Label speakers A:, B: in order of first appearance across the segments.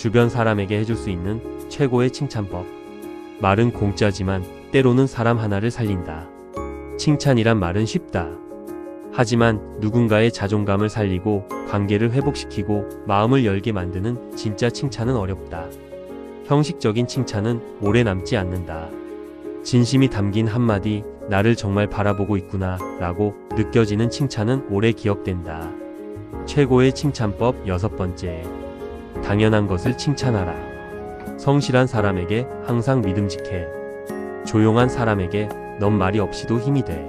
A: 주변 사람에게 해줄 수 있는 최고의 칭찬법. 말은 공짜지만 때로는 사람 하나를 살린다. 칭찬이란 말은 쉽다. 하지만 누군가의 자존감을 살리고 관계를 회복시키고 마음을 열게 만드는 진짜 칭찬은 어렵다. 형식적인 칭찬은 오래 남지 않는다. 진심이 담긴 한마디, 나를 정말 바라보고 있구나, 라고 느껴지는 칭찬은 오래 기억된다. 최고의 칭찬법 여섯 번째. 당연한 것을 칭찬하라. 성실한 사람에게 항상 믿음직해. 조용한 사람에게 넌 말이 없이도 힘이 돼.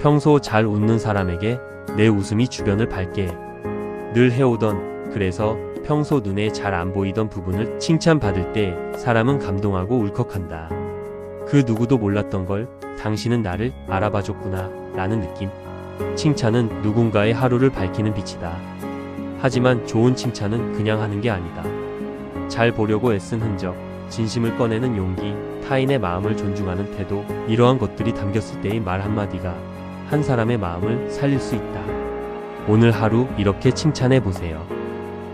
A: 평소 잘 웃는 사람에게 내 웃음이 주변을 밝게 해. 늘 해오던 그래서 평소 눈에 잘 안 보이던 부분을 칭찬받을 때 사람은 감동하고 울컥한다. 그 누구도 몰랐던 걸 당신은 나를 알아봐줬구나 라는 느낌. 칭찬은 누군가의 하루를 밝히는 빛이다. 하지만 좋은 칭찬은 그냥 하는 게 아니다. 잘 보려고 애쓴 흔적, 진심을 꺼내는 용기, 타인의 마음을 존중하는 태도, 이러한 것들이 담겼을 때의 말 한마디가 한 사람의 마음을 살릴 수 있다. 오늘 하루 이렇게 칭찬해 보세요.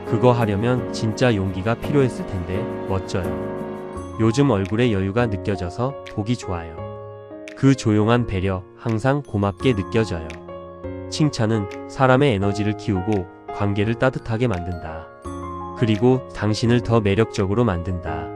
A: 그거 하려면 진짜 용기가 필요했을 텐데 멋져요. 요즘 얼굴에 여유가 느껴져서 보기 좋아요. 그 조용한 배려 항상 고맙게 느껴져요. 칭찬은 사람의 에너지를 키우고 관계를 따뜻하게 만든다. 그리고 당신을 더 매력적으로 만든다.